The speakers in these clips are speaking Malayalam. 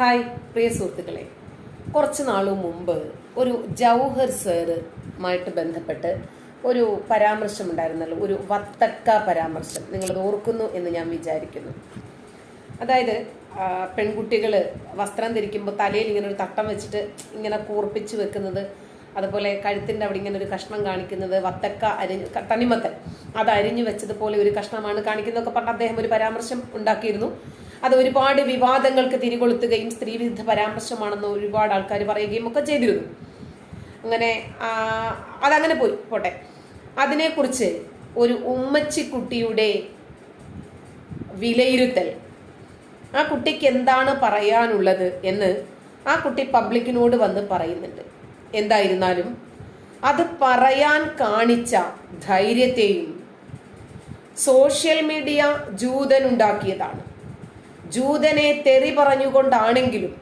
ഹായ് പ്രിയ സുഹൃത്തുക്കളെ. കുറച്ച് നാളു മുമ്പ് ഒരു ജൗഹർ സാറുമായിട്ട് ബന്ധപ്പെട്ട് ഒരു പരാമർശം ഉണ്ടായിരുന്നല്ലോ ഒരു വത്തക്ക പരാമർശം. നിങ്ങളത് ഓർക്കുന്നു എന്ന് ഞാൻ വിചാരിക്കുന്നു. അതായത് പെൺകുട്ടികൾ വസ്ത്രം ധരിക്കുമ്പോൾ തലയിൽ ഇങ്ങനെ ഒരു തട്ടം വെച്ചിട്ട് ഇങ്ങനെ കൂർപ്പിച്ച് വെക്കുന്നത് അതുപോലെ കഴുത്തിന്റെ അവിടെ ഇങ്ങനെ ഒരു കഷ്ണം കാണിക്കുന്നത് വത്തക്ക അരിഞ്ഞ് തനിമത്തൻ അത് അരിഞ്ഞു വെച്ചതുപോലെ ഒരു കഷ്ണമാണ് കാണിക്കുന്നതൊക്കെ പറഞ്ഞ് അദ്ദേഹം ഒരു പരാമർശം ഉണ്ടാക്കിയിരുന്നു. അത് ഒരുപാട് വിവാദങ്ങൾക്ക് തിരികൊളുത്തുകയും സ്ത്രീവിരുദ്ധ പരാമർശമാണെന്ന് ഒരുപാട് ആൾക്കാർ പറയുകയും ഒക്കെ ചെയ്തിരുന്നു. അങ്ങനെ അതങ്ങനെ പോയി. പോട്ടെ. അതിനെക്കുറിച്ച് ഒരു ഉമ്മച്ചിക്കുട്ടിയുടെ വിലയിരുത്തൽ. ആ കുട്ടിക്ക് എന്താണ് പറയാനുള്ളത് എന്ന് ആ കുട്ടി പബ്ലിക്കിനോട് വന്ന് പറയുന്നുണ്ട്. എന്തായിരുന്നാലും അത് പറയാൻ കാണിച്ച ധൈര്യത്തെയും സോഷ്യൽ മീഡിയ ജൂതനുണ്ടാക്കിയതാണ്. ജൂതനെ തെറി പറഞ്ഞുകൊണ്ടാണെങ്കിലും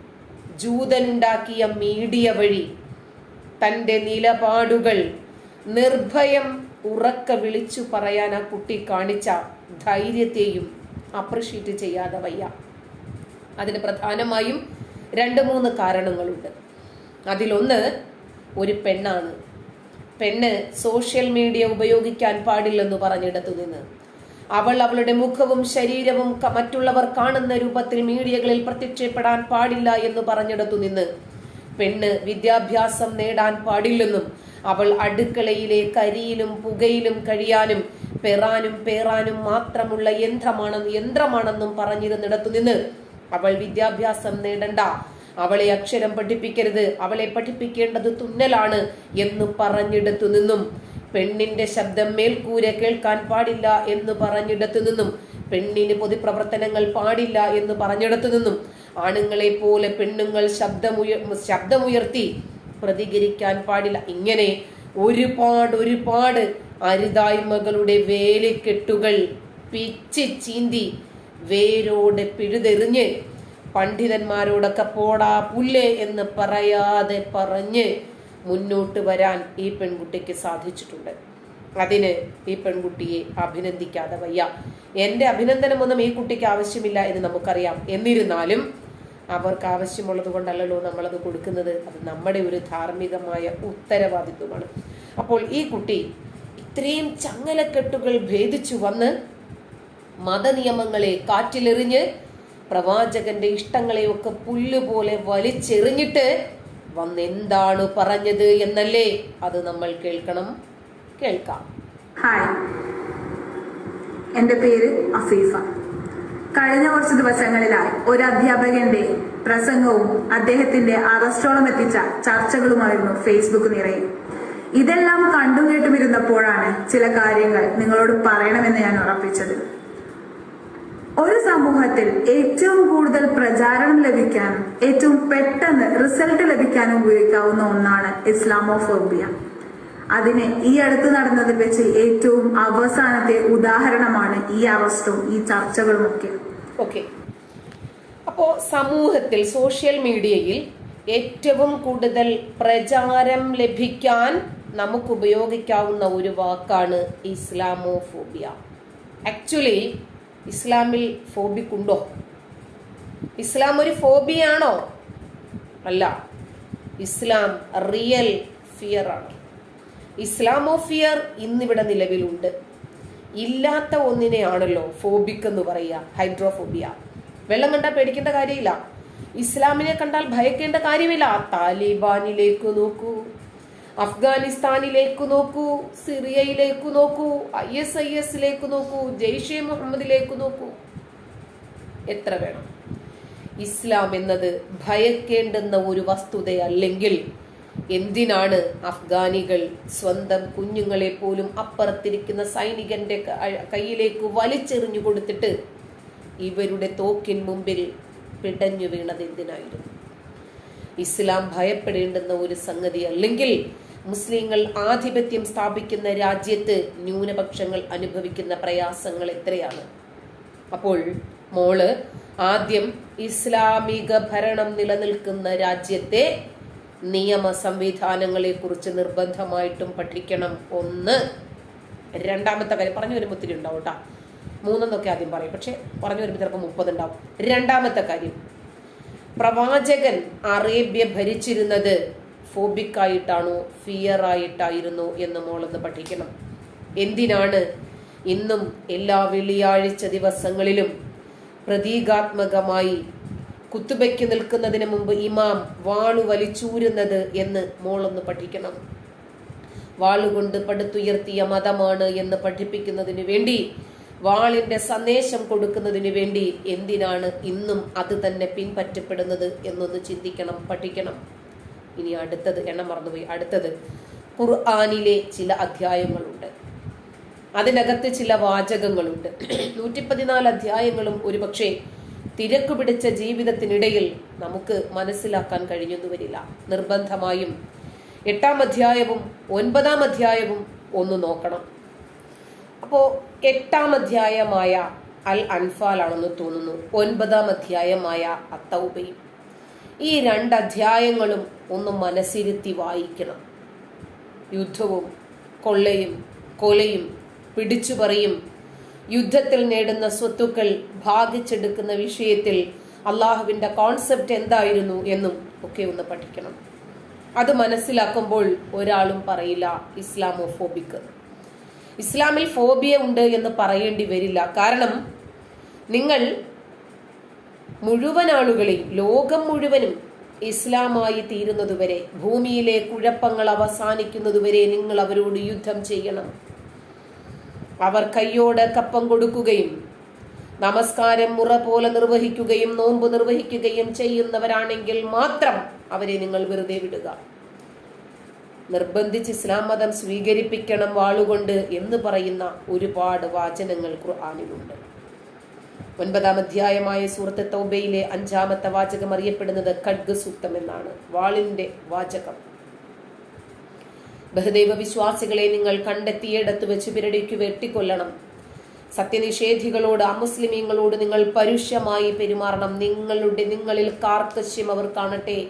ജൂതനുണ്ടാക്കിയ മീഡിയ വഴി തന്റെ നിലപാടുകൾ നിർഭയം ഉറക്ക വിളിച്ചു പറയാൻ ആ കുട്ടി കാണിച്ച ധൈര്യത്തെയും അപ്രിഷ്യേറ്റ് ചെയ്യാതെ വയ്യ. അതിന് പ്രധാനമായും രണ്ട് മൂന്ന് കാരണങ്ങളുണ്ട്. അതിലൊന്ന് ഒരു പെണ്ണാണ്. പെണ്ണ് സോഷ്യൽ മീഡിയ ഉപയോഗിക്കാൻ പാടില്ലെന്ന് പറഞ്ഞിടത്തു നിന്ന് അവൾ അവളുടെ മുഖവും ശരീരവും മറ്റുള്ളവർ കാണുന്ന രൂപത്തിൽ മീഡിയകളിൽ പ്രത്യക്ഷപ്പെടാൻ പാടില്ല എന്ന് പറഞ്ഞെടുത്തു നിന്ന് പെണ്ണ് വിദ്യാഭ്യാസം നേടാൻ പാടില്ലെന്നും അവൾ അടുക്കളയിലെ കരിയിലും പുകയിലും കഴിയാനും പെറാനും പേറാനും മാത്രമുള്ള യന്ത്രമാണെന്ന് യന്ത്രമാണെന്നും പറഞ്ഞിരുന്നിടത്തു നിന്ന് അവൾ വിദ്യാഭ്യാസം നേടണ്ട. അവളെ അക്ഷരം പഠിപ്പിക്കരുത്. അവളെ പഠിപ്പിക്കേണ്ടത് തുന്നലാണ് എന്ന് പറഞ്ഞെടുത്തു നിന്നും പെണ്ണിന്റെ ശബ്ദം മേൽക്കൂര കേൾക്കാൻ പാടില്ല എന്ന് പറഞ്ഞിടത്തു നിന്നും പെണ്ണിന് പൊതുപ്രവർത്തനങ്ങൾ പാടില്ല എന്ന് പറഞ്ഞിടത്തു നിന്നും ആണുങ്ങളെ പോലെ പെണ്ണുങ്ങൾ ശബ്ദമുയ ശബ്ദമുയർത്തി പ്രതികരിക്കാൻ പാടില്ല. ഇങ്ങനെ ഒരുപാട് ഒരുപാട് അരുതായ്മകളുടെ വേലിക്കെട്ടുകൾ പിച്ചി ചീന്തി വേരോടെ പിഴുതെറിഞ്ഞ് പണ്ഡിതന്മാരോടൊക്കെ പോടാ പുല്ലേ എന്ന് പറയാതെ പറഞ്ഞ് മുന്നോട്ട് വരാൻ ഈ പെൺകുട്ടിക്ക് സാധിച്ചിട്ടുണ്ട്. അതിന് ഈ പെൺകുട്ടിയെ അഭിനന്ദിക്കാതെ വയ്യ. എന്റെ അഭിനന്ദനമൊന്നും ഈ കുട്ടിക്ക് ആവശ്യമില്ല എന്ന് നമുക്കറിയാം. എന്നിരുന്നാലും അവർക്ക് ആവശ്യമുള്ളത് കൊണ്ടല്ലല്ലോ നമ്മളത് കൊടുക്കുന്നത്. അത് നമ്മുടെ ഒരു ധാർമ്മികമായ ഉത്തരവാദിത്വമാണ്. അപ്പോൾ ഈ കുട്ടി ഇത്രയും ചങ്ങലക്കെട്ടുകൾ ഭേദിച്ചു വന്ന് മതനിയമങ്ങളെ കാറ്റിലെറിഞ്ഞ് പ്രവാചകന്റെ ഇഷ്ടങ്ങളെയൊക്കെ പുല്ലുപോലെ വലിച്ചെറിഞ്ഞിട്ട് വന്നെന്താണ് പറഞ്ഞത് എന്നല്ലേ അത് നമ്മൾ കേൾക്കണം. കേൾക്കാം. ഹായ് എന്റെ പേര് അസീഫ കഴിഞ്ഞ കുറച്ച് ദിവസങ്ങളിലായി ഒരു അധ്യാപകന്റെ പ്രസംഗവും അദ്ദേഹത്തിന്റെ അറസ്റ്റോളം എത്തിച്ച ചർച്ചകളുമായിരുന്നു ഫേസ്ബുക്ക് നിറയെ. ഇതെല്ലാം കണ്ടും കേട്ടുമിരുന്നപ്പോഴാണ് ചില കാര്യങ്ങൾ നിങ്ങളോട് പറയണമെന്ന് ഞാൻ ഉറപ്പിച്ചത്. ഒരു സമൂഹത്തിൽ ഏറ്റവും കൂടുതൽ പ്രചാരണം ലഭിക്കാനും ഏറ്റവും പെട്ടെന്ന് റിസൾട്ട് ലഭിക്കാനും ഉപയോഗിക്കാവുന്ന ഒന്നാണ് ഇസ്ലാമോഫോബിയ. അതിന് ഈ അടുത്ത് നടന്നതിൽ വെച്ച് ഏറ്റവും അവസാനത്തെ ഉദാഹരണമാണ് ഈ അറസ്റ്റും ഈ ചർച്ചകളും ഒക്കെ ഓക്കെ. അപ്പോൾ സമൂഹത്തിൽ സോഷ്യൽ മീഡിയയിൽ ഏറ്റവും കൂടുതൽ പ്രചാരം ലഭിക്കാൻ നമുക്ക് ഉപയോഗിക്കാവുന്ന ഒരു വാക്കാണ് ഇസ്ലാമോഫോബിയ. ആക്ച്വലി ഇസ്ലാമിൽ ഫോബിക്കുണ്ടോ? ഇസ്ലാം ഒരു ഫോബിയാണോ? അല്ല. ഇസ്ലാം റിയൽ ഫിയർ ആണ് ഇസ്ലാമോ ഫിയർ ഇന്നിവിടെ നിലവിലുണ്ട്. ഇല്ലാത്ത ഒന്നിനെയാണല്ലോ ഫോബിക് എന്ന് പറയുക ഹൈഡ്രോഫോബിയ. വെള്ളം കണ്ടാൽ പേടിക്കേണ്ട കാര്യമില്ല. ഇസ്ലാമിനെ കണ്ടാൽ ഭയക്കേണ്ട കാര്യമില്ല. താലിബാനിലേക്ക് നോക്കൂ. അഫ്ഗാനിസ്ഥാനിലേക്ക് നോക്കൂ സിറിയയിലേക്ക് നോക്കൂ ഐ എസ് ഐ എസിലേക്ക് നോക്കൂ ജെയ്ഷെ മുഹമ്മദിലേക്ക് നോക്കൂ. എത്ര വേണം? ഇസ്ലാം എന്നത് ഭയക്കേണ്ടുന്ന ഒരു വസ്തുതയല്ലെങ്കിൽ എന്തിനാണ് അഫ്ഗാനികൾ സ്വന്തം കുഞ്ഞുങ്ങളെ പോലും അപ്പുറത്തിരിക്കുന്ന സൈനികന്റെ കയ്യിലേക്ക് വലിച്ചെറിഞ്ഞു കൊടുത്തിട്ട് ഇവരുടെ തോക്കിൻ മുമ്പിൽ പിടഞ്ഞു വീണത് എന്തിനായിരുന്നു? ഇസ്ലാം ഭയപ്പെടേണ്ടുന്ന ഒരു സംഗതി അല്ലെങ്കിൽ മുസ്ലിങ്ങൾ ആധിപത്യം സ്ഥാപിക്കുന്ന രാജ്യത്ത് ന്യൂനപക്ഷങ്ങൾ അനുഭവിക്കുന്ന പ്രയാസങ്ങൾ എത്രയാണ്? അപ്പോൾ മോൾ ആദ്യം ഇസ്ലാമിക ഭരണം നിലനിൽക്കുന്ന രാജ്യത്തെ നിയമ സംവിധാനങ്ങളെ കുറിച്ച് നിർബന്ധമായിട്ടും പഠിക്കണം ഒന്ന്. രണ്ടാമത്തെ കാര്യം പറഞ്ഞു വരുമ്പോൾ ഒത്തിരി ഉണ്ടാവും കേട്ടോ മൂന്നെന്നൊക്കെ ആദ്യം പറയും. പക്ഷെ പറഞ്ഞു വരുമ്പോൾ ചിലപ്പോൾ മുപ്പത് ഉണ്ടാവും. രണ്ടാമത്തെ കാര്യം പ്രവാചകൻ അറേബ്യ ഭരിച്ചിരുന്നത് ഫോബിക്കായിട്ടാണോ ഫിയർ ആയിട്ടായിരുന്നു എന്ന് മോളൊന്ന് പഠിക്കണം. എന്തിനാണ് ഇന്നും എല്ലാ വെള്ളിയാഴ്ച ദിവസങ്ങളിലും പ്രതീകാത്മകമായി കുത്തുബയ്ക്ക് നിൽക്കുന്നതിന് മുമ്പ് ഇമാം വാളു വലിച്ചൂരുന്നത് എന്ന് മോളൊന്ന് പഠിക്കണം. വാളുകൊണ്ട് പടുത്തുയർത്തിയ മതമാണ് എന്ന് പഠിപ്പിക്കുന്നതിന് വേണ്ടി വാളിന്റെ സന്ദേശം കൊടുക്കുന്നതിന് വേണ്ടി എന്തിനാണ് ഇന്നും അത് തന്നെ പിൻപറ്റപ്പെടുന്നത് എന്നൊന്ന് ചിന്തിക്കണം പഠിക്കണം. ഇനി അടുത്തത് എണ്ണം മറന്നുപോയി. അടുത്തത് ഖുർആാനിലെ ചില അധ്യായങ്ങളുണ്ട്. അതിനകത്ത് ചില വാചകങ്ങളുണ്ട്. നൂറ്റി പതിനാല് അധ്യായങ്ങളും ഒരുപക്ഷെ തിരക്ക് പിടിച്ച ജീവിതത്തിനിടയിൽ നമുക്ക് മനസ്സിലാക്കാൻ കഴിഞ്ഞെന്നു വരില്ല നിർബന്ധമായും എട്ടാം അധ്യായവും ഒൻപതാം അധ്യായവും ഒന്ന് നോക്കണം. അപ്പോ എട്ടാം അധ്യായമായ അൽ അൻഫാലാണെന്ന് തോന്നുന്നു. ഒൻപതാം അധ്യായമായ അത്തൗബയും. ഈ രണ്ട് അധ്യായങ്ങളും ഒന്ന് മനസ്സിരുത്തി വായിക്കണം. യുദ്ധവും കൊള്ളയും കൊലയും പിടിച്ചുപറിയും യുദ്ധത്തിൽ നേടുന്ന സ്വത്തുക്കൾ ഭാഗിച്ചെടുക്കുന്ന വിഷയത്തിൽ അള്ളാഹുവിന്റെ കോൺസെപ്റ്റ് എന്തായിരുന്നു എന്നും ഒക്കെ ഒന്ന് പഠിക്കണം. അത് മനസ്സിലാക്കുമ്പോൾ ഒരാളും പറയില്ല ഇസ്ലാമോ ഫോബിക്ക് ഇസ്ലാമിൽ ഫോബിയ ഉണ്ട് എന്ന് പറയേണ്ടി വരില്ല. കാരണം നിങ്ങൾ മുഴുവൻ ആളുകളെയും ലോകം മുഴുവനും ഇസ്ലാമായി തീരുന്നതുവരെ ഭൂമിയിലെ കുഴപ്പങ്ങൾ അവസാനിക്കുന്നതുവരെ നിങ്ങൾ അവരോട് യുദ്ധം ചെയ്യണം. അവർ കയ്യോട് കപ്പം കൊടുക്കുകയും നമസ്കാരം മുറ പോലെ നിർവഹിക്കുകയും നോമ്പ് നിർവഹിക്കുകയും ചെയ്യുന്നവരാണെങ്കിൽ മാത്രം അവരെ നിങ്ങൾ വെറുതെ വിടുക. നിർബന്ധിച്ച് ഇസ്ലാം മതം സ്വീകരിപ്പിക്കണം വാളുകൊണ്ട് എന്ന് പറയുന്ന ഒരുപാട് വാചനങ്ങൾ ഖുർആാനിലുണ്ട്. ഒൻപതാം അധ്യായമായ സൂറത്ത് തൗബയിലെ അഞ്ചാമത്തെ വാചകം അറിയപ്പെടുന്നത് ഖഡ്ഗ് സൂക്തം എന്നാണ് വാളിന്റെ വാചകം. ബഹുദൈവ വിശ്വാസികളെ നിങ്ങൾ കണ്ടെത്തിയിടത്ത് വെച്ച് പിരടിക്കു വെട്ടിക്കൊല്ലണം. സത്യനിഷേധികളോട് അമുസ്ലിമീങ്ങളോട് നിങ്ങൾ പരുഷമായി പെരുമാറണം. നിങ്ങളുടെ നിങ്ങളിൽ കാർക്കശ്യം അവർ കാണട്ടെ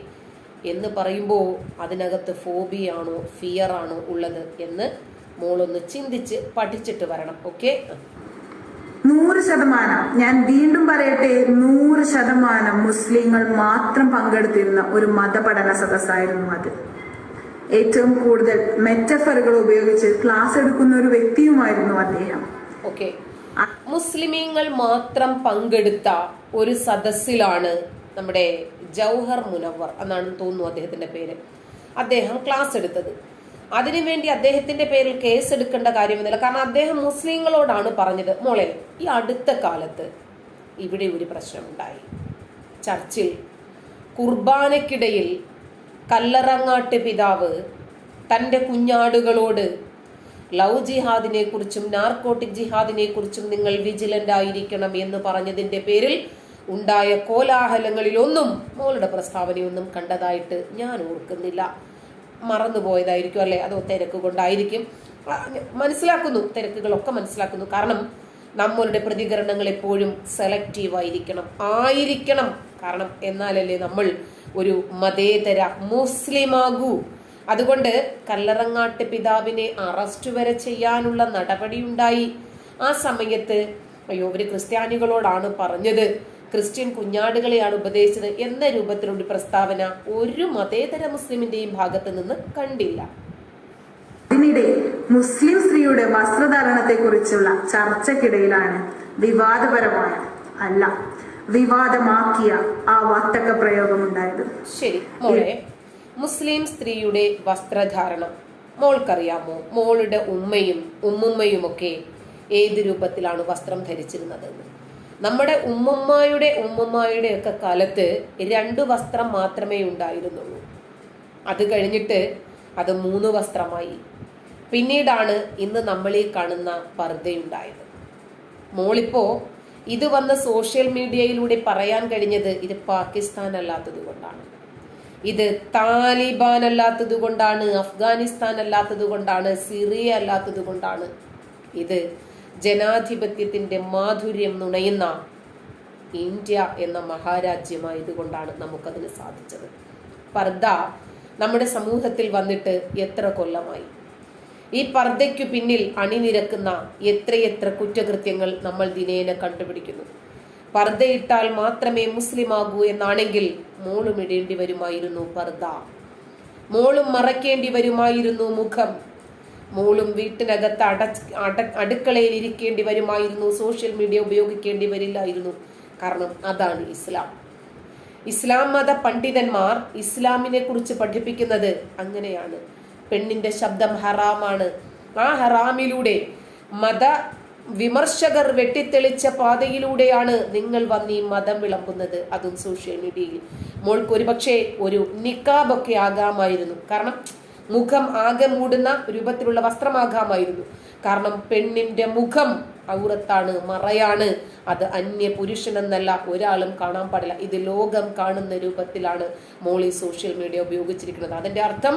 എന്ന് പറയുമ്പോൾ അതിനകത്ത് ഫോബിയാണോ ഫിയർ ആണോ ഉള്ളത് എന്ന് മോളൊന്ന് ചിന്തിച്ച് പഠിച്ചിട്ട് വരണം. ഓക്കെ? നൂറ് ശതമാനം. ഞാൻ വീണ്ടും പറയട്ടെ നൂറ് ശതമാനം മുസ്ലിങ്ങൾ മാത്രം പങ്കെടുത്തിരുന്ന ഒരു മതപഠന സദസ്സായിരുന്നു അത്. ഏറ്റവും കൂടുതൽ മെറ്റഫറുകൾ ഉപയോഗിച്ച് ക്ലാസ് എടുക്കുന്ന ഒരു വ്യക്തിയുമായിരുന്നു അദ്ദേഹം. ഓക്കെ മുസ്ലിമീങ്ങൾ മാത്രം പങ്കെടുത്ത ഒരു സദസ്സിലാണ് നമ്മുടെ ജൗഹർ മുനവർ എന്നാണ് തോന്നുന്നു അദ്ദേഹത്തിന്റെ പേര്. അദ്ദേഹം ക്ലാസ് എടുത്തത്. അതിനുവേണ്ടി അദ്ദേഹത്തിന്റെ പേരിൽ കേസ് എടുക്കേണ്ട കാര്യമൊന്നുമില്ല. കാരണം അദ്ദേഹം മുസ്ലിങ്ങളോടാണ് പറഞ്ഞത്. മോളെ ഈ അടുത്ത കാലത്ത് ഇവിടെ ഒരു പ്രശ്നമുണ്ടായി. ചർച്ചിൽ കുർബാനയ്ക്കിടയിൽ കല്ലറങ്ങാട്ട് പിതാവ് തന്റെ കുഞ്ഞാടുകളോട് ലവ് ജിഹാദിനെ കുറിച്ചും നാർക്കോട്ടിക് ജിഹാദിനെ കുറിച്ചും നിങ്ങൾ വിജിലന്റ് ആയിരിക്കണം എന്ന് പറഞ്ഞതിന്റെ പേരിൽ ഉണ്ടായ കോലാഹലങ്ങളിലൊന്നും മോളുടെ പ്രസ്താവനയൊന്നും കണ്ടതായിട്ട് ഞാൻ ഓർക്കുന്നില്ല. മറന്നുപോയതായിരിക്കും അല്ലെ? അതോ തിരക്ക് കൊണ്ടായിരിക്കും മനസ്സിലാക്കുന്നു തിരക്കുകളൊക്കെ മനസ്സിലാക്കുന്നു. കാരണം നമ്മളുടെ പ്രതികരണങ്ങൾ എപ്പോഴും സെലക്റ്റീവ് ആയിരിക്കണം ആയിരിക്കണം. കാരണം എന്നാലല്ലേ നമ്മൾ ഒരു മതേതര മുസ്ലിമാകൂ. അതുകൊണ്ട് കല്ലറങ്ങാട്ട് പിതാവിനെ അറസ്റ്റ് വരെ ചെയ്യാനുള്ള നടപടിയുണ്ടായി. ആ സമയത്ത് അയ്യോ അവർ ക്രിസ്ത്യാനികളോടാണ് പറഞ്ഞത്. ക്രിസ്ത്യൻ കുഞ്ഞാടുകളെയാണ് ഉപദേശിച്ചത് എന്ന രൂപത്തിലുള്ള പ്രസ്താവന ഒരു മതേതര മുസ്ലിമിന്റെയും ഭാഗത്ത് നിന്ന് കണ്ടില്ല. അതിനിടെ മുസ്ലിം സ്ത്രീയുടെ വസ്ത്രധാരണത്തെ കുറിച്ചുള്ള ചർച്ചക്കിടയിലാണ് വിവാദപരമായ അല്ല വിവാദമാക്കിയ ആ വത്തക്ക പ്രയോഗമുണ്ടായത് ശരി മോളെ മുസ്ലിം സ്ത്രീയുടെ വസ്ത്രധാരണം മോൾക്കറിയാമോ? മോളുടെ ഉമ്മയും ഉമ്മുമ്മയുമൊക്കെ ഏത് രൂപത്തിലാണ് വസ്ത്രം ധരിച്ചിരുന്നതെന്ന് നമ്മുടെ ഉമ്മുമ്മായുടെ ഉമ്മുമ്മായുടെ ഒക്കെ കാലത്ത് രണ്ട് വസ്ത്രം മാത്രമേ ഉണ്ടായിരുന്നുള്ളൂ. അത് കഴിഞ്ഞിട്ട് അത് മൂന്ന് വസ്ത്രമായി. പിന്നീടാണ് ഇന്ന് നമ്മൾ ഈ കാണുന്ന പർദ്ദയുണ്ടായത്. മോളിപ്പോ ഇത് വന്ന സോഷ്യൽ മീഡിയയിലൂടെ പറയാൻ കഴിഞ്ഞത് ഇത് പാകിസ്ഥാൻ അല്ലാത്തത് കൊണ്ടാണ്. ഇത് താലിബാൻ അല്ലാത്തത് കൊണ്ടാണ് അഫ്ഗാനിസ്ഥാൻ അല്ലാത്തത് കൊണ്ടാണ് സിറിയ അല്ലാത്തത് കൊണ്ടാണ്. ഇത് ജനാധിപത്യത്തിന്റെ മാധുര്യം നുണയുന്ന ഇന്ത്യ എന്ന മഹാരാജ്യമായതുകൊണ്ടാണ് നമുക്കതിന് സാധിച്ചത്. പർദ്ദ നമ്മുടെ സമൂഹത്തിൽ വന്നിട്ട് എത്ര കൊല്ലമായി? ഈ പർദ്ദയ്ക്കു പിന്നിൽ അണിനിരക്കുന്ന എത്രയെത്ര കുറ്റകൃത്യങ്ങൾ നമ്മൾ ദിനേന കണ്ടുപിടിക്കുന്നു? പർദ്ദയിട്ടാൽ മാത്രമേ മുസ്ലിം ആകൂ എന്നാണെങ്കിൽ മോളും ഇടേണ്ടി വരുമായിരുന്നു പർദ്ദ മോളും മറയ്ക്കേണ്ടി വരുമായിരുന്നു മുഖം. മോളും വീട്ടിനകത്ത് അട അട അടുക്കളയിൽ ഇരിക്കേണ്ടി വരുമായിരുന്നു. സോഷ്യൽ മീഡിയ ഉപയോഗിക്കേണ്ടി വരില്ലായിരുന്നു. കാരണം അതാണ് ഇസ്ലാം. ഇസ്ലാം മത പണ്ഡിതന്മാർ ഇസ്ലാമിനെ കുറിച്ച് പഠിപ്പിക്കുന്നത് അങ്ങനെയാണ്. പെണ്ണിന്റെ ശബ്ദം ഹറാമാണ്. ആ ഹറാമിലൂടെ മത വിമർശകർ വെട്ടിത്തെളിച്ച പാതയിലൂടെയാണ് നിങ്ങൾ വന്ന് ഈ മതം വിളമ്പുന്നത്. അതും സോഷ്യൽ മീഡിയയിൽ. മോൾക്ക് ഒരുപക്ഷെ ഒരു നിക്കാബൊക്കെ ആകാമായിരുന്നു. കാരണം മുഖം ആകെ മൂടുന്ന രൂപത്തിലുള്ള വസ്ത്രമാകാമായിരുന്നു കാരണം പെണ്ണിന്റെ മുഖം ഔറത്താണ് മറയാണ്. അത് അന്യ പുരുഷനെന്നല്ല ഒരാളും കാണാൻ പാടില്ല. ഇത് ലോകം കാണുന്ന രൂപത്തിലാണ് മോളി സോഷ്യൽ മീഡിയ ഉപയോഗിച്ചിരിക്കുന്നത്. അതിന്റെ അർത്ഥം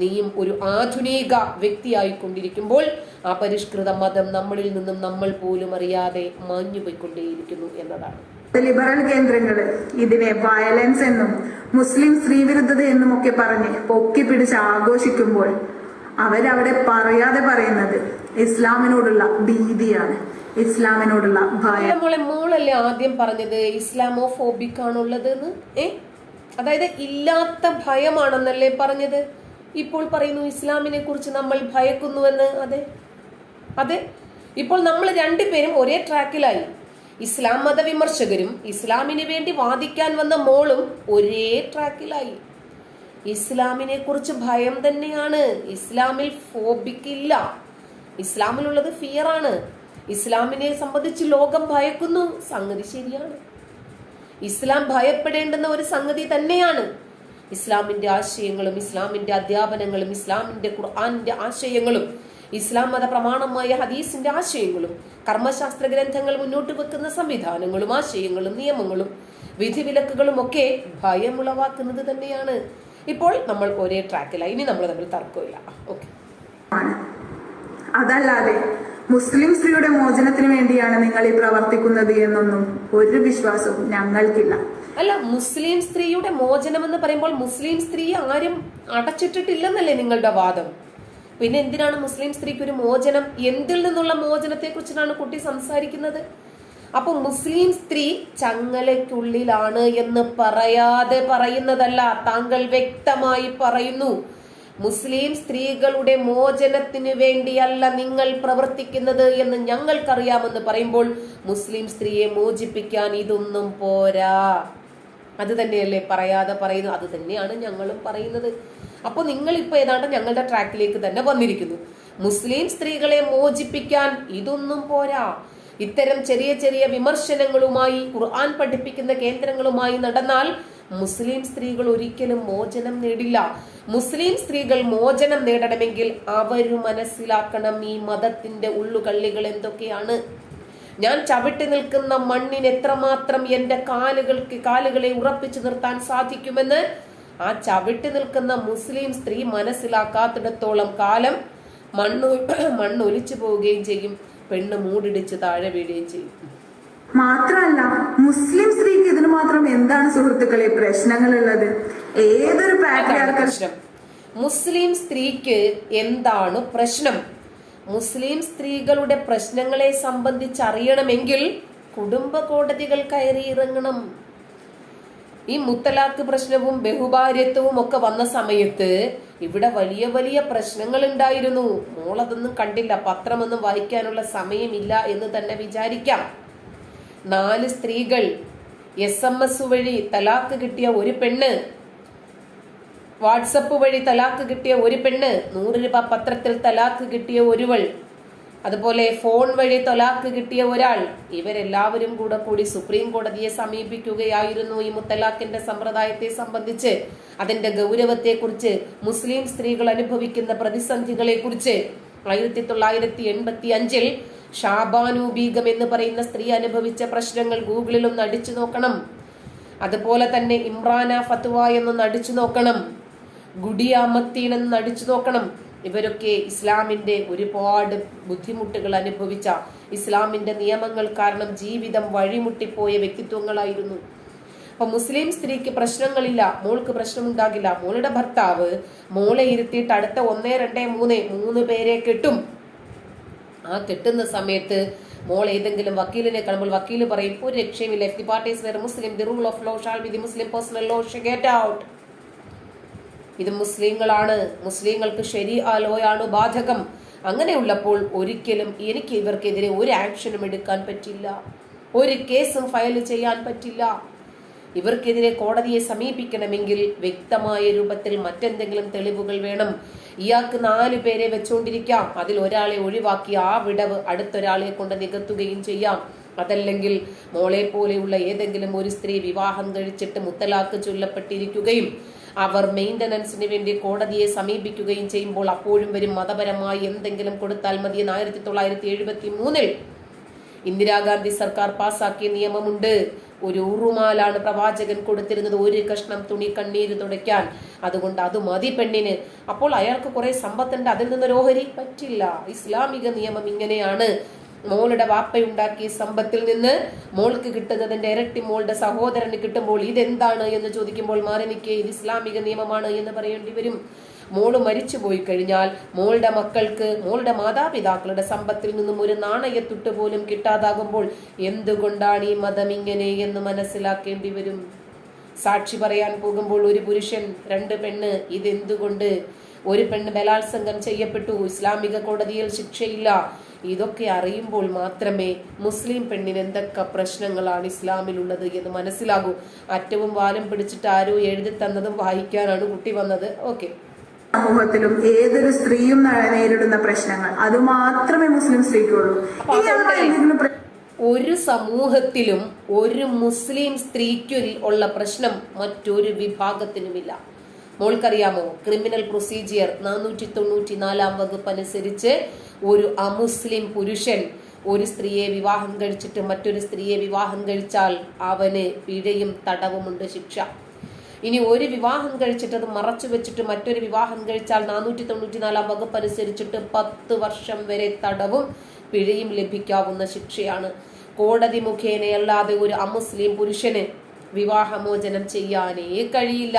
നീയും ഒരു ആധുനിക വ്യക്തിയായിക്കൊണ്ടിരിക്കുമ്പോൾ അപരിഷ്കൃത മതം നമ്മളിൽ നിന്നും നമ്മൾ പോലും അറിയാതെ മാഞ്ഞുപോയിക്കൊണ്ടേയിരിക്കുന്നു എന്നതാണ്. ലിബറൽ കേന്ദ്രങ്ങൾ ഇതിനെ വയലൻസ് എന്നും മുസ്ലിം സ്ത്രീവിരുദ്ധത എന്നും ഒക്കെ പറഞ്ഞ് പൊക്കി പിടിച്ച് ആഘോഷിക്കുമ്പോൾ അവരവിടെ പറയാതെ പറയുന്നത് ഇസ്ലാമിനോടുള്ള ഭീതിയാണ്. ഇസ്ലാമിനോടുള്ള ഭയം. മോളെ മോളല്ലേ ആദ്യം പറഞ്ഞത് ഇസ്ലാമോ ഫോബിക് ആണുള്ളത് എന്ന് ഏ? അതായത് ഇല്ലാത്ത ഭയമാണെന്നല്ലേ പറഞ്ഞത്? ഇപ്പോൾ പറയുന്നു ഇസ്ലാമിനെ കുറിച്ച് നമ്മൾ ഭയക്കുന്നുവെന്ന്. അതെ. അതെ. ഇപ്പോൾ നമ്മൾ രണ്ടുപേരും ഒരേ ട്രാക്കിലായി ഇസ്ലാം മത വിമർശകരും ഇസ്ലാമിന് വേണ്ടി വാദിക്കാൻ വന്ന മോളും ഒരേ ട്രാക്കിലായി. ഇസ്ലാമിനെ കുറിച്ച് ഭയം തന്നെയാണ്. ഇസ്ലാമിൽ ഫോബിക്കില്ല ഇസ്ലാമിലുള്ളത് ഫിയർ ആണ്. ഇസ്ലാമിനെ സംബന്ധിച്ച് ലോകം ഭയക്കുന്നു. സംഗതി ശരിയാണ്. ഇസ്ലാം ഭയപ്പെടേണ്ടുന്ന ഒരു സംഗതി തന്നെയാണ്. ഇസ്ലാമിന്റെ ആശയങ്ങളും ഇസ്ലാമിന്റെ അധ്യാപനങ്ങളും ഇസ്ലാമിന്റെ ഖുർആാനിന്റെ ആശയങ്ങളും ഇസ്ലാം മത പ്രമാണമായ ഹദീസിന്റെ ആശയങ്ങളും കർമ്മശാസ്ത്ര ഗ്രന്ഥങ്ങൾ മുന്നോട്ട് വെക്കുന്ന സംവിധാനങ്ങളും ആശയങ്ങളും നിയമങ്ങളും വിധിവിലക്കുകളും ഒക്കെ ഭയമുളവാക്കുന്നത് തന്നെയാണ്. ഇപ്പോൾ നമ്മൾ ഒരേ ട്രാക്കിലായി. ഇനി നമ്മൾ തമ്മിൽ തർക്കമില്ല. ഓക്കെ. അതല്ലാതെ മുസ്ലിം സ്ത്രീയുടെ മോചനത്തിന് വേണ്ടിയാണ് നിങ്ങൾ ഈ പ്രവർത്തിക്കുന്നത് എന്നൊന്നും ഒരു വിശ്വാസവും ഞങ്ങൾക്കില്ല. അല്ല മുസ്ലിം സ്ത്രീയുടെ മോചനം എന്ന് പറയുമ്പോൾ മുസ്ലിം സ്ത്രീ ആരും അടച്ചിട്ടിട്ടില്ലെന്നല്ലേ നിങ്ങളുടെ വാദം? പിന്നെ എന്തിനാണ് മുസ്ലിം സ്ത്രീക്ക് ഒരു മോചനം? എന്തിൽ നിന്നുള്ള മോചനത്തെ കുറിച്ചാണ് കുട്ടി സംസാരിക്കുന്നത്? അപ്പൊ മുസ്ലിം സ്ത്രീ ചങ്ങലയ്ക്കുള്ളിലാണ് എന്ന് പറയാതെ പറയുന്നതല്ല. താങ്കൾ വ്യക്തമായി പറയുന്നു. മുസ്ലിം സ്ത്രീകളുടെ മോചനത്തിന് വേണ്ടിയല്ല നിങ്ങൾ പ്രവർത്തിക്കുന്നത് എന്ന് ഞങ്ങൾക്കറിയാമെന്ന് പറയുമ്പോൾ മുസ്ലിം സ്ത്രീയെ മോചിപ്പിക്കാൻ ഇതൊന്നും പോരാ. അത് തന്നെയല്ലേ പറയാതെ പറയുന്നു. അത് തന്നെയാണ് ഞങ്ങളും പറയുന്നത്. അപ്പോൾ നിങ്ങൾ ഇപ്പൊ ഏതാണ്ട് ഞങ്ങളുടെ ട്രാക്കിലേക്ക് തന്നെ വന്നിരിക്കുന്നു. മുസ്ലിം സ്ത്രീകളെ മോചിപ്പിക്കാൻ ഇതൊന്നും പോരാ. ഇത്തരം ചെറിയ ചെറിയ വിമർശനങ്ങളുമായി ഖുർആൻ പഠിപ്പിക്കുന്ന കേന്ദ്രങ്ങളുമായി നടന്നാൽ മുസ്ലിം സ്ത്രീകൾ ഒരിക്കലും മോചനം നേടില്ല. മുസ്ലിം സ്ത്രീകൾ മോചനം നേടണമെങ്കിൽ അവർ മനസ്സിലാക്കണം ഈ മതത്തിന്റെ ഉള്ളുകള്ളികൾ എന്തൊക്കെയാണ്. ഞാൻ ചവിട്ടി നിൽക്കുന്ന മണ്ണിന് എത്രമാത്രം എന്റെ കാലുകൾക്ക് കാലുകളെ ഉറപ്പിച്ചു നിർത്താൻ സാധിക്കുമെന്ന് ആ ചവിട്ടി നിൽക്കുന്ന മുസ്ലിം സ്ത്രീ മനസ്സിലാക്കാത്തിടത്തോളം കാലം മണ്ണ് മണ്ണ് ഒലിച്ചു പോവുകയും ചെയ്യും. പെണ്ണ് മൂടിടിച്ച് താഴെ വീഴുകയും ചെയ്യും. മാത്രമല്ല മുസ്ലിം സ്ത്രീക്ക് ഇതിന് മാത്രം എന്താണ് സുഹൃത്തുക്കളെ പ്രശ്നങ്ങൾ ഉള്ളത് ഏതൊരു പ്രശ്നം. മുസ്ലിം സ്ത്രീക്ക് എന്താണ് പ്രശ്നം? മുസ്ലിം സ്ത്രീകളുടെ പ്രശ്നങ്ങളെ സംബന്ധിച്ച് അറിയണമെങ്കിൽ കുടുംബ കോടതികൾ കയറിയിറങ്ങണം ഈ മുത്തലാഖ് പ്രശ്നവും ബഹുഭാര്യത്വവും ഒക്കെ വന്ന സമയത്ത് ഇവിടെ വലിയ വലിയ പ്രശ്നങ്ങൾ ഉണ്ടായിരുന്നു. മോളതൊന്നും കണ്ടില്ല. പത്രമൊന്നും വായിക്കാനുള്ള സമയമില്ല എന്ന് തന്നെ വിചാരിക്കാം. നാല് സ്ത്രീകൾ എസ് എം എസ് വഴി തലാക്ക് കിട്ടിയ ഒരു പെണ്ണ് വാട്സപ്പ് വഴി തലാക്ക് കിട്ടിയ ഒരു പെണ്ണ് നൂറ് രൂപ പത്രത്തിൽ തലാക്ക് കിട്ടിയ ഒരുവൾ അതുപോലെ ഫോൺ വഴി തൊലാക്ക് കിട്ടിയ ഒരാൾ ഇവരെല്ലാവരും കൂടെ കൂടി സുപ്രീം കോടതിയെ സമീപിക്കുകയായിരുന്നു ഈ മുത്തലാഖിന്റെ സമ്പ്രദായത്തെ സംബന്ധിച്ച്. അതിന്റെ ഗൗരവത്തെക്കുറിച്ച് മുസ്ലിം സ്ത്രീകൾ അനുഭവിക്കുന്ന പ്രതിസന്ധികളെ കുറിച്ച് ആയിരത്തി തൊള്ളായിരത്തി എൺപത്തി അഞ്ചിൽ ഷാബാനു ബീഗം എന്ന് പറയുന്ന സ്ത്രീ അനുഭവിച്ച പ്രശ്നങ്ങൾ ഗൂഗിളിൽ ഒന്ന് അടിച്ചു നോക്കണം. അതുപോലെ തന്നെ ഇമ്രാന ഫത്വ എന്നൊന്ന് അടിച്ചു നോക്കണം. ഗുഡിയ എന്ന് അടിച്ചു നോക്കണം. ഇവരൊക്കെ ഇസ്ലാമിന്റെ ഒരുപാട് ബുദ്ധിമുട്ടുകൾ അനുഭവിച്ച ഇസ്ലാമിന്റെ നിയമങ്ങൾ കാരണം ജീവിതം വഴിമുട്ടിപ്പോയ വ്യക്തിത്വങ്ങളായിരുന്നു. അപ്പൊ മുസ്ലിം സ്ത്രീക്ക് പ്രശ്നങ്ങളില്ല മോൾക്ക് പ്രശ്നമുണ്ടാകില്ല. മോളുടെ ഭർത്താവ് മോളെ ഇരുത്തിയിട്ട് അടുത്ത ഒന്നേ രണ്ടേ മൂന്നേ മൂന്ന് പേരെ കെട്ടും. ആ കെട്ടുന്ന സമയത്ത് മോൾ ഏതെങ്കിലും വക്കീലിനെ കാണുമ്പോൾ വക്കീൽ പറയും ഒരു രക്ഷയുമില്ല. If Muslim the rule of law shall be the Muslim personal law she get out ഇത് മുസ്ലിങ്ങളാണ്. മുസ്ലിങ്ങൾക്ക് ശരി ആ ലോയാണ് ബാധകം. അങ്ങനെയുള്ളപ്പോൾ ഒരിക്കലും എനിക്ക് ഇവർക്കെതിരെ ഒരു ആക്ഷനും എടുക്കാൻ പറ്റില്ല. ഒരു കേസും ഫയൽ ചെയ്യാൻ പറ്റില്ല. ഇവർക്കെതിരെ കോടതിയെ സമീപിക്കണമെങ്കിൽ വ്യക്തമായ രൂപത്തിൽ മറ്റെന്തെങ്കിലും തെളിവുകൾ വേണം. ഇയാൾക്ക് നാല് പേരെ വെച്ചുകൊണ്ടിരിക്കാം അതിൽ ഒരാളെ ഒഴിവാക്കി ആ വിടവ് അടുത്തൊരാളെ കൊണ്ട് നികത്തുകയും ചെയ്യാം. അതല്ലെങ്കിൽ മോളെ പോലെയുള്ള ഏതെങ്കിലും ഒരു സ്ത്രീ വിവാഹം കഴിച്ചിട്ട് മുത്തലാക്ക് ചൊല്ലപ്പെട്ടിരിക്കുകയും അവർ മെയിന്റനൻസിന് വേണ്ടി കോടതിയെ സമീപിക്കുകയും ചെയ്യുമ്പോൾ അപ്പോഴും വരും മതപരമായി എന്തെങ്കിലും കൊടുത്താൽ മതിയെന്ന് ആയിരത്തി തൊള്ളായിരത്തി എഴുപത്തി മൂന്നിൽ ഇന്ദിരാഗാന്ധി സർക്കാർ പാസാക്കിയ നിയമമുണ്ട്. ഒരു ഉറുമാലാണ് പ്രവാചകൻ കൊടുത്തിരുന്നത്. ഒരു കഷ്ണം തുണി കണ്ണീര് തുടയ്ക്കാൻ. അതുകൊണ്ട് അത് മതി പെണ്ണിന്. അപ്പോൾ അയാൾക്ക് കുറെ സമ്പത്തുണ്ട്. അതിൽ നിന്നൊരു ഓഹരി പറ്റില്ല. ഇസ്ലാമിക നിയമം ഇങ്ങനെയാണ്. മോളുടെ വാപ്പയുണ്ടാക്കിയ സമ്പത്തിൽ നിന്ന് മോൾക്ക് കിട്ടുന്നതിന്റെ ഇരട്ടി മോളുടെ സഹോദരന് കിട്ടുമ്പോൾ ഇതെന്താണ് എന്ന് ചോദിക്കുമ്പോൾ മാറി നിൽക്കേ ഇത് ഇസ്ലാമിക നിയമമാണ് എന്ന് പറയേണ്ടി വരും. മോൾ മരിച്ചു പോയി കഴിഞ്ഞാൽ മോളുടെ മക്കൾക്ക് മോളുടെ മാതാപിതാക്കളുടെ സമ്പത്തിൽ നിന്നും ഒരു നാണയത്തുട്ട് പോലും കിട്ടാതാകുമ്പോൾ എന്തുകൊണ്ടാണ് ഈ മതം ഇങ്ങനെ എന്ന് മനസ്സിലാക്കേണ്ടി വരും? സാക്ഷി പറയാൻ പോകുമ്പോൾ ഒരു പുരുഷൻ രണ്ട് പെണ്ണ് ഇതെന്തുകൊണ്ട്? ഒരു പെണ്ണ് ബലാത്സംഗം ചെയ്യപ്പെട്ടു ഇസ്ലാമിക കോടതിയിൽ ശിക്ഷയില്ല. ഇതൊക്കെ അറിയുമ്പോൾ മാത്രമേ മുസ്ലിം പെണ്ണിന് എന്തൊക്കെ പ്രശ്നങ്ങളാണ് ഇസ്ലാമിലുള്ളത് എന്ന് മനസ്സിലാകൂ. അറ്റവും വാലും പിടിച്ചിട്ട് ആരോ എഴുതി തന്നതും വായിക്കാനാണ് കുട്ടി വന്നത്. ഓക്കെ. സമൂഹത്തിലും ഏതൊരു സ്ത്രീയും നേരിടുന്ന പ്രശ്നങ്ങൾ. അത് മാത്രമേ മുസ്ലിം സ്ത്രീക്കുള്ളൂ. ഒരു സമൂഹത്തിലും ഒരു മുസ്ലിം സ്ത്രീക്കുള്ള പ്രശ്നം മറ്റൊരു വിഭാഗത്തിനുമില്ല. മോൾക്കറിയാമോ? ക്രിമിനൽ പ്രൊസീജിയർ നാനൂറ്റി തൊണ്ണൂറ്റി നാലാം വകുപ്പ് അനുസരിച്ച് ഒരു അമുസ്ലിം പുരുഷൻ ഒരു സ്ത്രീയെ വിവാഹം കഴിച്ചിട്ട് മറ്റൊരു സ്ത്രീയെ വിവാഹം കഴിച്ചാൽ അവന് പിഴയും തടവുമുണ്ട് ശിക്ഷ. ഇനി ഒരു വിവാഹം കഴിച്ചിട്ട് അത് മറച്ചു വെച്ചിട്ട് മറ്റൊരു വിവാഹം കഴിച്ചാൽ നാനൂറ്റി തൊണ്ണൂറ്റി നാലാം വകുപ്പ് അനുസരിച്ചിട്ട് പത്ത് വർഷം വരെ തടവും പിഴയും ലഭിക്കാവുന്ന ശിക്ഷയാണ്. കോടതി മുഖേനയല്ലാതെ ഒരു അമുസ്ലിം പുരുഷന് വിവാഹമോചനം ചെയ്യാനേ കഴിയില്ല.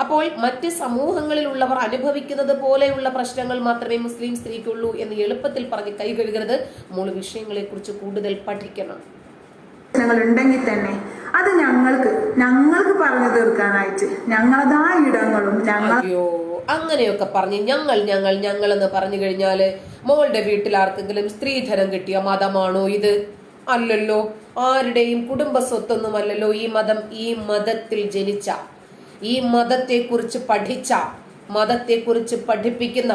അപ്പോൾ മറ്റ് സമൂഹങ്ങളിലുള്ളവർ അനുഭവിക്കുന്നത് പോലെയുള്ള പ്രശ്നങ്ങൾ മാത്രമേ മുസ്ലിം സ്ത്രീക്കുള്ളൂ എന്ന് എളുപ്പത്തിൽ പറഞ്ഞ് കൈ കഴുകരുത് വിഷയങ്ങളെ കുറിച്ച് കൂടുതൽ പഠിക്കണം. ഉണ്ടെങ്കിൽ തന്നെ അത് ഞങ്ങൾക്ക് ഞങ്ങൾക്ക് പറഞ്ഞു തീർക്കാനായിട്ട് ഞങ്ങളതാ ഇടങ്ങളും ഞങ്ങൾ അയ്യോ അങ്ങനെയൊക്കെ പറഞ്ഞ് ഞങ്ങൾ ഞങ്ങൾ ഞങ്ങൾ എന്ന് പറഞ്ഞു കഴിഞ്ഞാൽ മോളുടെ വീട്ടിൽ ആർക്കെങ്കിലും സ്ത്രീധനം കിട്ടിയ മതമാണോ ഇത്? അല്ലല്ലോ ആരുടെയും കുടുംബ സ്വത്തൊന്നുമല്ലല്ലോ ഈ മതം ഈ മതത്തിൽ ജനിച്ച ഈ മതത്തെക്കുറിച്ച് പഠിച്ച മതത്തെക്കുറിച്ച് പഠിപ്പിക്കുന്ന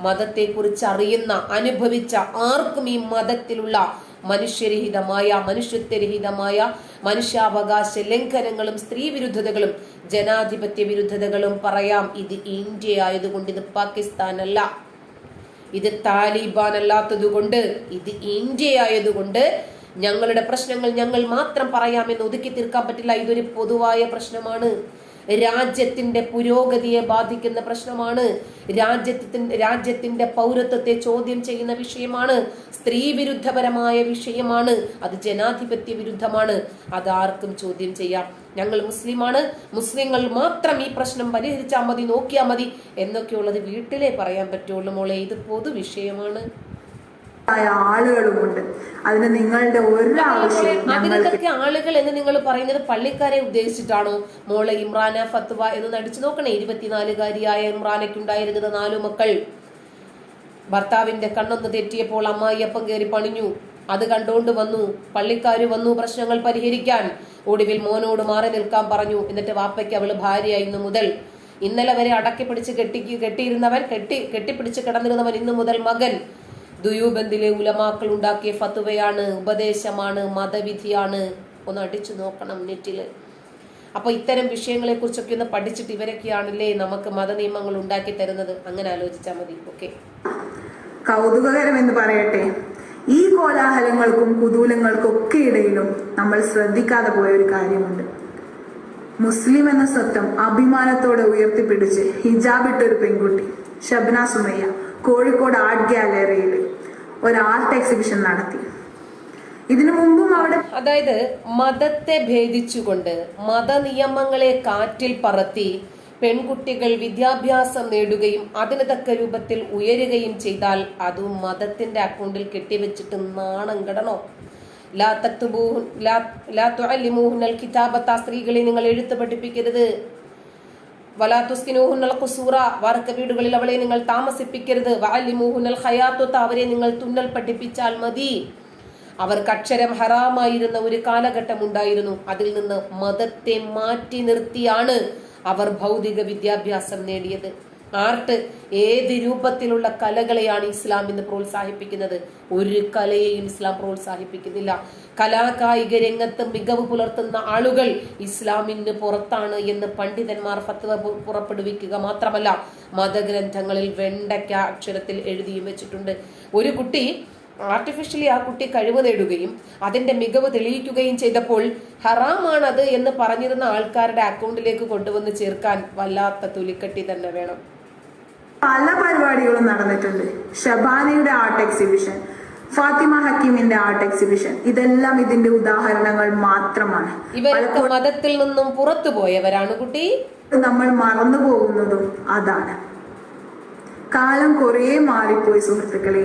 മതത്തെക്കുറിച്ച് അറിയുന്ന അനുഭവിച്ച ആർക്കും ഈ മതത്തിലുള്ള മനുഷ്യരഹിതമായ മനുഷ്യത്വരഹിതമായ മനുഷ്യാവകാശ ലംഘനങ്ങളും സ്ത്രീ വിരുദ്ധതകളും ജനാധിപത്യ വിരുദ്ധതകളും പറയാം ഇത് ഇന്ത്യ ആയതുകൊണ്ട് ഇത് പാകിസ്ഥാനല്ല. ഇത് താലിബാൻ അല്ലാത്തതുകൊണ്ട് ഇത് ഇന്ത്യ ആയതുകൊണ്ട് ഞങ്ങളുടെ പ്രശ്നങ്ങൾ ഞങ്ങൾ മാത്രം പറയാമെന്ന് ഒതുക്കി തീർക്കാൻ പറ്റില്ല. ഇതൊരു പൊതുവായ പ്രശ്നമാണ്. രാജ്യത്തിന്റെ പുരോഗതിയെ ബാധിക്കുന്ന പ്രശ്നമാണ്. രാജ്യത്തിന്റെ രാജ്യത്തിന്റെ പൗരത്വത്തെ ചോദ്യം ചെയ്യുന്ന വിഷയമാണ്. സ്ത്രീ വിരുദ്ധപരമായ വിഷയമാണ്. അത് ജനാധിപത്യ വിരുദ്ധമാണ്. അത് ആർക്കും ചോദ്യം ചെയ്യാം. ഞങ്ങൾ മുസ്ലിമാണ്. മുസ്ലിങ്ങൾ മാത്രം ഈ പ്രശ്നം പരിഹരിച്ചാൽ മതി നോക്കിയാൽ മതി എന്നൊക്കെയുള്ളത് വീട്ടിലേ പറയാൻ പറ്റുള്ളൂ മോളെ. ഇത് പൊതു വിഷയമാണ് ആയ ആളുകളുമുണ്ട്. അതിന് നിങ്ങളുടെ ഒരു ആവശ്യം അതിനൊക്കെ ആളുകൾ എന്ന് നിങ്ങൾ പറയുന്നത് പള്ളിക്കാരെ ഉദ്ദേശിച്ചിട്ടാണോ? മോളെ ഇമ്രാന ഫത്വ എന്ന് നടിച്ചു നോക്കണേ. ഇരുപത്തിനാലുകാരിയായ ഇമ്രാനയ്ക്ക് ഉണ്ടായിരുന്നത് നാലു മക്കൾ. ഭർത്താവിന്റെ കണ്ണൊന്ന് തെറ്റിയപ്പോൾ അമ്മായിയപ്പം കയറി പണിഞ്ഞു. അത് കണ്ടുകൊണ്ട് വന്നു. പള്ളിക്കാര് വന്നു പ്രശ്നങ്ങൾ പരിഹരിക്കാൻ. ഒടുവിൽ മോനോട് മാറി നിൽക്കാൻ പറഞ്ഞു. എന്നിട്ട് വാപ്പയ്ക്ക് അവൾ ഭാര്യ ഇന്നു മുതൽ. ഇന്നലെ വരെ അടക്കി പിടിച്ച് കെട്ടി കെട്ടിയിരുന്നവൻ കെട്ടി കെട്ടിപ്പിടിച്ച് കിടന്നിരുന്നവൻ ഇന്നു മുതൽ മകൻ. ദുയൂബന്ദിലെ ഉലമാക്കൾ ഉണ്ടാക്കിയ ഫത്തുവയാണ് ഉപദേശമാണ് മതവിധിയാണ്. ഒന്ന് അടിച്ചു നോക്കണം നെറ്റിൽ അപ്പൊ ഇത്തരം വിഷയങ്ങളെ കുറിച്ചൊക്കെ ഒന്ന് പഠിച്ചിട്ട് ഇവരൊക്കെയാണല്ലേ നമുക്ക് മതനിയമങ്ങൾ ഉണ്ടാക്കി തരുന്നത്? അങ്ങനെ ആലോചിച്ചാൽ മതി. ഓക്കെ. കൗതുകകരം എന്ന് പറയട്ടെ. ഈ കോലാഹലങ്ങൾക്കും കുതൂലങ്ങൾക്കും ഒക്കെ ഇടയിലും നമ്മൾ ശ്രദ്ധിക്കാതെ പോയ ഒരു കാര്യമുണ്ട്. മുസ്ലിം എന്ന സ്വത്വം അഭിമാനത്തോടെ ഉയർത്തിപ്പിടിച്ച് ഹിജാബിട്ട ഒരു പെൺകുട്ടി ഷബ്ന സുമയ്യ കോഴിക്കോട് ആർട്ട് ഗാലറിയിൽ. ഒരു ആർട്ട് എക്സിബിഷൻ നടത്തി. ഇതിനു മുമ്പും അവിടെ അതായത് മതത്തെ ഭേദിച്ചുകൊണ്ട് മതനിയമങ്ങളെ കാറ്റിൽ പറത്തി പെൺകുട്ടികൾ വിദ്യാഭ്യാസം നേടുകയും അതിന് തക്ക രൂപത്തിൽ ഉയരുകയും ചെയ്താൽ അതും മതത്തിന്റെ അക്കൗണ്ടിൽ കെട്ടിവെച്ചിട്ട് നാണം കിടണോ. ലാ തക്തുബൂഹുൻ ലാ ലാ തുഅല്ലിമൂഹുന്നൽ കിതാബത്ത സ്ത്രീകളെ നിങ്ങൾ എഴുത്ത് പഠിപ്പിക്കരുത്. വാർക്ക വീടുകളിൽ അവളെ നിങ്ങൾ താമസിപ്പിക്കരുത്. അവരെ നിങ്ങൾ തുന്നൽ പഠിപ്പിച്ചാൽ മതി. അവർക്ക് അക്ഷരം ഹറാമായിരുന്ന ഒരു കാലഘട്ടം ഉണ്ടായിരുന്നു. അതിൽ നിന്ന് മതത്തെ മാറ്റി നിർത്തിയാണ് അവർ ഭൗതിക വിദ്യാഭ്യാസം നേടിയത്. ആർട്ട് ഏത് രൂപത്തിലുള്ള കലകളെയാണ് ഇസ്ലാം ഇന്ന് പ്രോത്സാഹിപ്പിക്കുന്നത്? ഒരു കലയെയും ഇസ്ലാം പ്രോത്സാഹിപ്പിക്കുന്നില്ല. കലാകായിക രംഗത്ത് മികവ് പുലർത്തുന്ന ആളുകൾ ഇസ്ലാമിന് പുറത്താണ് എന്ന് പണ്ഡിതന്മാർ ഫത്വ പുറപ്പെടുവിക്കുക മാത്രമല്ല മതഗ്രന്ഥങ്ങളിൽ വെണ്ടയ്ക്ക അക്ഷരത്തിൽ എഴുതിയും വെച്ചിട്ടുണ്ട്. ഒരു കുട്ടി ആർട്ടിഫിഷ്യലി ആ കുട്ടി കഴിവ് നേടുകയും അതിന്റെ മികവ് തെളിയിക്കുകയും ചെയ്തപ്പോൾ ഹറാമാണത് എന്ന് പറഞ്ഞിരുന്ന ആൾക്കാരുടെ അക്കൗണ്ടിലേക്ക് കൊണ്ടുവന്ന് ചേർക്കാൻ വല്ലാത്ത തുലിക്കട്ടി തന്നെ വേണം. പല പരിപാടികളും നടന്നിട്ടുണ്ട്. ഷബാനയുടെ ആർട്ട് എക്സിബിഷൻ ഫാത്തിമ ഹക്കീമിന്റെ ആർട്ട് എക്സിബിഷൻ ഇതെല്ലാം ഇതിന്റെ ഉദാഹരണങ്ങൾ മാത്രമാണ്. ഇവരൊക്കെ മതത്തിൽ നിന്നും പുറത്തു പോയവരാണ് കുട്ടി. നമ്മൾ മറന്നു പോകുന്നതും അതാണ്. കാലം കുറേ മാറിപ്പോയി സുഹൃത്തുക്കളെ.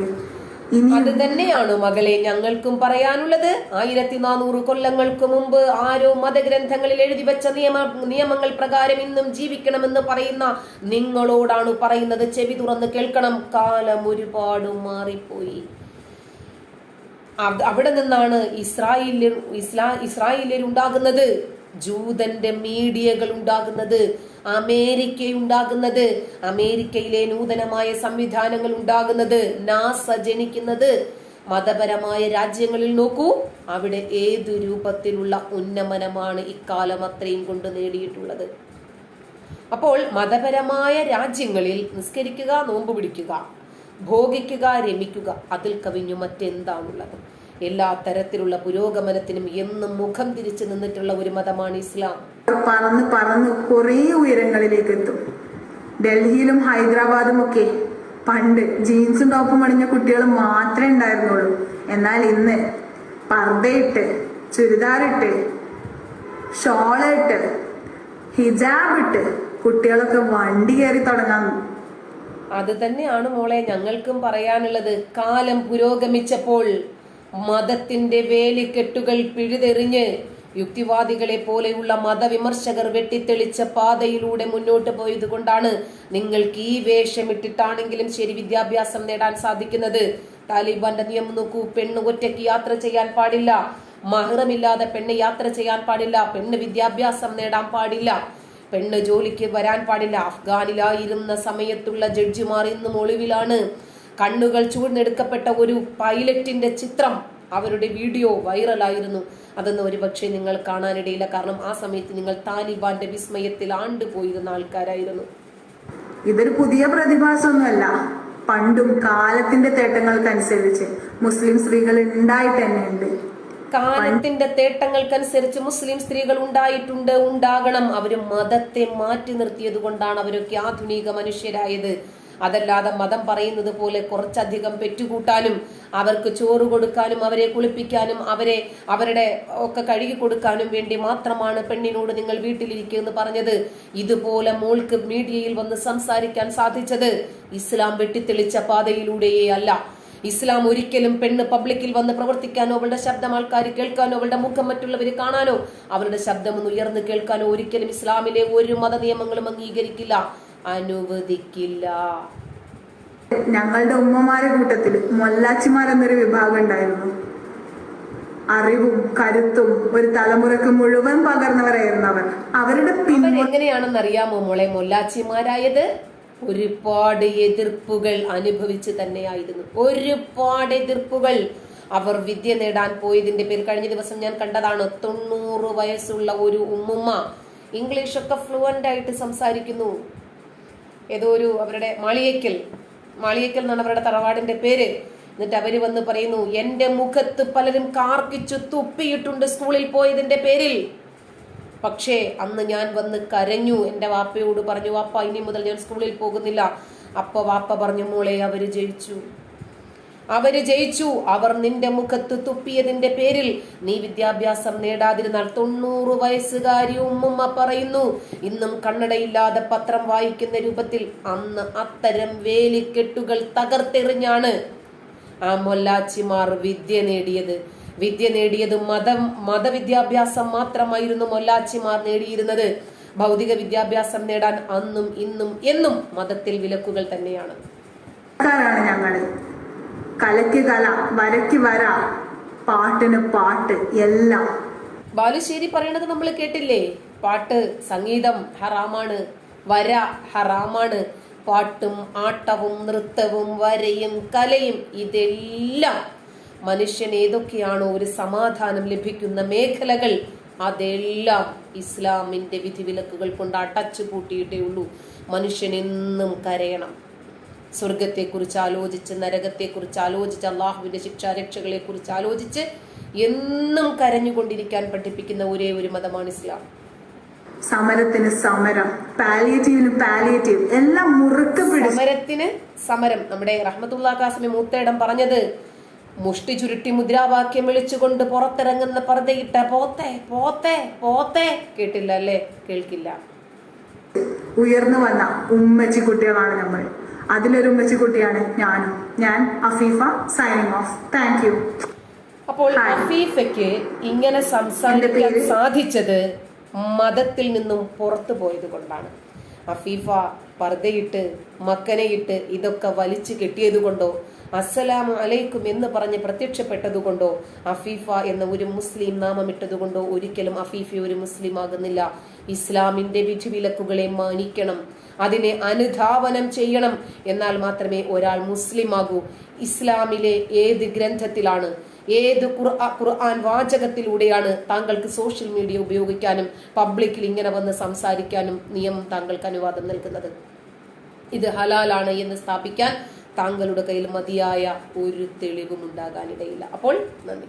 അത് തന്നെയാണ് മകളെ ഞങ്ങൾക്കും പറയാനുള്ളത്. ആയിരത്തി നാനൂറ് കൊല്ലങ്ങൾക്ക് മുമ്പ് ആരോ മതഗ്രന്ഥങ്ങളിൽ എഴുതി വെച്ച നിയമ നിയമങ്ങൾ പ്രകാരം ഇന്നും ജീവിക്കണമെന്ന് പറയുന്ന നിങ്ങളോടാണ് പറയുന്നത്. ചെവി തുറന്ന് കേൾക്കണം. കാലം ഒരുപാട് മാറിപ്പോയി. അവ- അവിടെ നിന്നാണ് ഇസ്രായേലിൽ ഇസ്ലാ ഇസ്രായേലിൽ ഉണ്ടാകുന്നത്. ജൂതന്റെ മീഡിയകൾ ഉണ്ടാകുന്നത്. അമേരിക്ക ഉണ്ടാകുന്നത് അമേരിക്കയിലെ നൂതനമായ സംവിധാനങ്ങൾ ഉണ്ടാകുന്നത്. നാസ ജനിക്കുന്നത്. മതപരമായ രാജ്യങ്ങളിൽ നോക്കൂ. അവിടെ ഏതു രൂപത്തിലുള്ള ഉന്നമനമാണ് ഇക്കാലം അത്രയും കൊണ്ട് നേടിയിട്ടുള്ളത്? അപ്പോൾ മതപരമായ രാജ്യങ്ങളിൽ നിസ്കരിക്കുക നോമ്പ് പിടിക്കുക ഭോഗിക്കുക രമിക്കുക അതിൽ കവിഞ്ഞു മറ്റെന്താണുള്ളത് എല്ലാ തരത്തിലുള്ള പുരോഗമനത്തിനും എന്നും മുഖം തിരിച്ചു നിന്നിട്ടുള്ള ഒരു മതമാണ് ഇസ്ലാം. പറന്ന് പറന്ന് കുറേ ഉയരങ്ങളിലേക്ക് എത്തും. ഡൽഹിയിലും ഹൈദരാബാദും ഒക്കെ പണ്ട് ജീൻസും ടോപ്പും അണിഞ്ഞ കുട്ടികൾ മാത്രമേ ഉണ്ടായിരുന്നുള്ളൂ. എന്നാൽ ഇന്ന് പർദ്ദയിട്ട് ചുരിദാറിട്ട് ഷോളിട്ട് ഹിജാബ് ഇട്ട് കുട്ടികളൊക്കെ വണ്ടി കയറി തുടങ്ങാൻ അത് തന്നെയാണ് മോളെ ഞങ്ങൾക്കും പറയാനുള്ളത്. കാലം പുരോഗമിച്ചപ്പോൾ മതത്തിന്റെ വേലിക്കെട്ടുകൾ പിഴുതെറിഞ്ഞ് യുക്തിവാദികളെ പോലെയുള്ള മതവിമർശകർ വെട്ടിത്തെളിച്ച പാതയിലൂടെ മുന്നോട്ട് പോയത് കൊണ്ടാണ് നിങ്ങൾക്ക് ഈ വേഷമിട്ടിട്ടാണെങ്കിലും ശരി വിദ്യാഭ്യാസം നേടാൻ സാധിക്കുന്നത്. താലിബാന്റെ നിയമം നോക്കൂ പെണ്ണ് ഒറ്റയ്ക്ക് യാത്ര ചെയ്യാൻ പാടില്ല. മഹറമില്ലാതെ പെണ്ണ് യാത്ര ചെയ്യാൻ പാടില്ല. പെണ്ണ് വിദ്യാഭ്യാസം നേടാൻ പാടില്ല. പെണ്ണ് ജോലിക്ക് വരാൻ പാടില്ല. അഫ്ഗാനിലായിരുന്ന സമയത്തുള്ള ജഡ്ജിമാർ ഇന്നും ഒളിവിലാണ്. കണ്ണുകൾ ചൂഴ്ന്നെടുക്കപ്പെട്ട ഒരു പൈലറ്റിന്റെ ചിത്രം അവരുടെ വീഡിയോ വൈറലായിരുന്നു. അതൊന്നും ഒരുപക്ഷെ നിങ്ങൾ കാണാനിടയില്ല. കാരണം ആ സമയത്ത് നിങ്ങൾ താലിബാന്റെ വിസ്മയത്തിൽ ആണ്ടുപോയിരുന്ന ആൾക്കാരായിരുന്നു. ഇതൊരു പുതിയ പ്രതിഭാസമൊന്നുമല്ല. പണ്ടും കാലത്തിന്റെ തേട്ടങ്ങൾക്കനുസരിച്ച് മുസ്ലിം സ്ത്രീകൾ ഉണ്ടായിട്ട് തന്നെ ഉണ്ട് കാലത്തിന്റെ തേട്ടങ്ങൾക്കനുസരിച്ച് മുസ്ലിം സ്ത്രീകൾ ഉണ്ടായിട്ടുണ്ട് ഉണ്ടാകണം. അവർ മതത്തെ മാറ്റി നിർത്തിയത് കൊണ്ടാണ് അവരൊക്കെ ആധുനിക മനുഷ്യരായത്. അതല്ലാതെ മതം പറയുന്നത് പോലെ കുറച്ചധികം പെറ്റുകൂട്ടാനും അവർക്ക് ചോറ് കൊടുക്കാനും അവരെ കുളിപ്പിക്കാനും അവരെ അവരുടെ ഒക്കെ കഴുകി കൊടുക്കാനും വേണ്ടി മാത്രമാണ് പെണ്ണിനോട് നിങ്ങൾ വീട്ടിലിരിക്കുക എന്ന് പറഞ്ഞത്. ഇതുപോലെ മോൾക്ക് മീഡിയയിൽ വന്ന് സംസാരിക്കാൻ സാധിച്ചത് ഇസ്ലാം വെട്ടിത്തെളിച്ച പാതയിലൂടെയേ അല്ല. ഇസ്ലാം ഒരിക്കലും പെണ്ണ് പബ്ലിക്കിൽ വന്ന് പ്രവർത്തിക്കാനോ അവളുടെ ശബ്ദം ആൾക്കാർ കേൾക്കാനോ അവളുടെ മുഖം മറ്റുള്ളവർ കാണാനോ അവളുടെ ശബ്ദം ഒന്ന് ഉയർന്നു കേൾക്കാനോ ഒരിക്കലും ഇസ്ലാമിലെ ഒരു മത നിയമങ്ങളും അംഗീകരിക്കില്ല. അനുവദിക്കില്ല. ഞങ്ങളുടെ ഉമ്മമാരെ കൂട്ടത്തിൽ മൊല്ലാച്ചിമാരെന്നൊരു വിഭാഗം ഉണ്ടായിരുന്നു. അറിവും കരുത്തും ഒരു തലമുറയ്ക്ക് മുഴുവൻ പകർന്നവരായിരുന്നു അവർ. അവരുടെ എങ്ങനെയാണെന്ന് അറിയാമോ മോളെ? മൊല്ലാച്ചിമാരായത് ഒരുപാട് എതിർപ്പുകൾ അനുഭവിച്ച് തന്നെയായിരുന്നു. ഒരുപാട് എതിർപ്പുകൾ അവർ വിദ്യ നേടാൻ പോയതിന്റെ പേര് കഴിഞ്ഞ ദിവസം ഞാൻ കണ്ടതാണ്. തൊണ്ണൂറ് വയസ്സുള്ള ഒരു ഉമ്മുമ്മ ഇംഗ്ലീഷൊക്കെ ഫ്ലുവന്റ് ആയിട്ട് സംസാരിക്കുന്നു. ഏതോ ഒരു അവരുടെ മാളിയേക്കൽ. മാളിയേക്കൽ എന്നാണ് അവരുടെ തറവാടിന്റെ പേര്. എന്നിട്ട് അവർ വന്ന് പറയുന്നു എന്റെ മുഖത്ത് പലരും കാർക്കിച്ചു തുപ്പിയിട്ടുണ്ട് സ്കൂളിൽ പോയതിന്റെ പേരിൽ. പക്ഷേ അന്ന് ഞാൻ വന്ന് കരഞ്ഞു. എന്റെ വാപ്പയോട് പറഞ്ഞു വാപ്പ ഇനി മുതൽ ഞാൻ സ്കൂളിൽ പോകുന്നില്ല. അപ്പൊ വാപ്പ പറഞ്ഞു മോളെ അവർ ജയിച്ചു. അവർ ജയിച്ചു. അവർ നിന്റെ മുഖത്ത് തുപ്പിയതിന്റെ പേരിൽ നീ വിദ്യാഭ്യാസം നേടാതിരുന്നാൽ തൊണ്ണൂറ് വയസ്സുകാരി ഉമ്മുമ്മ പറയുന്നു ഇന്നും കണ്ണടയില്ലാതെ പത്രം വായിക്കുന്ന രൂപത്തിൽ അന്ന് അത്തരം വേലിക്കെട്ടുകൾ തകർത്തെറിഞ്ഞാണ് ആ മൊല്ലാച്ചിമാർ വിദ്യ നേടിയത്. വിദ്യ നേടിയത് മതം മതവിദ്യാഭ്യാസം മാത്രമായിരുന്നു മൊല്ലാച്ചിമാർ നേടിയിരുന്നത്. ഭൗതിക വിദ്യാഭ്യാസം നേടാൻ അന്നും ഇന്നും എന്നും മതത്തിൽ വിലക്കുകൾ തന്നെയാണ്. ഞങ്ങൾ കലയ്ക്ക് കല വരയ്ക്ക് വര പാട്ടിന് പാട്ട് എല്ലാം. ബാലുശ്ശേരി പറയണത് നമ്മൾ കേട്ടില്ലേ? പാട്ട് സംഗീതം ഹറാമാണ് വര ഹറാമാണ് പാട്ടും ആട്ടവും നൃത്തവും വരയും കലയും ഇതെല്ലാം മനുഷ്യൻ ഏതൊക്കെയാണോ ഒരു സമാധാനം ലഭിക്കുന്ന മേഖലകൾ അതെല്ലാം ഇസ്ലാമിന്റെ വിധിവിലക്കുകൾ കൊണ്ട് അടച്ചു പൂട്ടിയിട്ടേ ഉള്ളൂ. മനുഷ്യൻ എന്നും കരയണം. സ്വർഗത്തെക്കുറിച്ച് ആലോചിച്ച് നരകത്തെക്കുറിച്ച് ആലോചിച്ച് അള്ളാഹുവിന്റെ ശിക്ഷാരക്ഷകളെ കുറിച്ച് ആലോചിച്ച് എന്നും കരഞ്ഞുകൊണ്ടിരിക്കാൻ പഠിപ്പിക്കുന്ന ഒരേ ഒരു മതമാണ് ഇസ്ലാം. സമരത്തിന് സമരം പാലിയേറ്റീവിന് പാലിയേറ്റീവ് എല്ലാം മുറുക്ക് സമരത്തിന് സമരം. നമ്മുടെ റഹ്മത്തുള്ള കാസിമി മൂത്തേടം പറഞ്ഞത് മുഷ്ടി ചുരുട്ടി മുദ്രാവാക്യം വിളിച്ചുകൊണ്ട് പുറത്തിറങ്ങുന്ന പറതയിട്ട പോത്തെ പോത്തെ പോത്തെ കേട്ടില്ല അല്ലേ? കേൾക്കില്ല. ഉയർന്നു വന്ന ഉമ്മച്ചി കുട്ടികളാണ് നമ്മൾ. അതിലൊരു ഉമ്മച്ചി കുട്ടിയാണ് ഞാനും. ഞാൻ Afeefa signing off thank you അപ്പോൾ. അഫീഫയ്ക്ക് ഇങ്ങനെ സംസാരിക്കാൻ സാധിച്ചത് മതത്തിൽ നിന്നും പുറത്തു പോയത് കൊണ്ടാണ്. അഫീഫ പർദ്ദയിട്ട് മക്കനയിട്ട് ഇതൊക്കെ വലിച്ചു കെട്ടിയത് കൊണ്ടോ അസ്സലാമു അലൈക്കും എന്ന് പറഞ്ഞ് പ്രത്യക്ഷപ്പെട്ടതുകൊണ്ടോ അഫീഫ എന്ന ഒരു മുസ്ലിം നാമമിട്ടതുകൊണ്ടോ ഒരിക്കലും അഫീഫ ഒരു മുസ്ലിം ആകുന്നില്ല ഇസ്ലാമിന്റെ വിധിവിലക്കുകളെ മാനിക്കണം. അതിനെ അനുധാവനം ചെയ്യണം. എന്നാൽ മാത്രമേ ഒരാൾ മുസ്ലിം ആകൂ ഇസ്ലാമിലെ ഏത് ഗ്രന്ഥത്തിലാണ് ഏത് ഖുർആ- ഖുർആൻ വാചകത്തിലൂടെയാണ് താങ്കൾക്ക് സോഷ്യൽ മീഡിയ ഉപയോഗിക്കാനും പബ്ലിക്കിൽ ഇങ്ങനെ വന്ന് സംസാരിക്കാനും നിയമം താങ്കൾക്ക് അനുവാദം നൽകുന്നത്? ഇത് ഹലാലാണ് എന്ന് സ്ഥാപിക്കാൻ താങ്കളുടെ കയ്യിൽ മതിയായ ഒരു തെളിവും ഉണ്ടാകാനിടയില്ല അപ്പോൾ നന്ദി.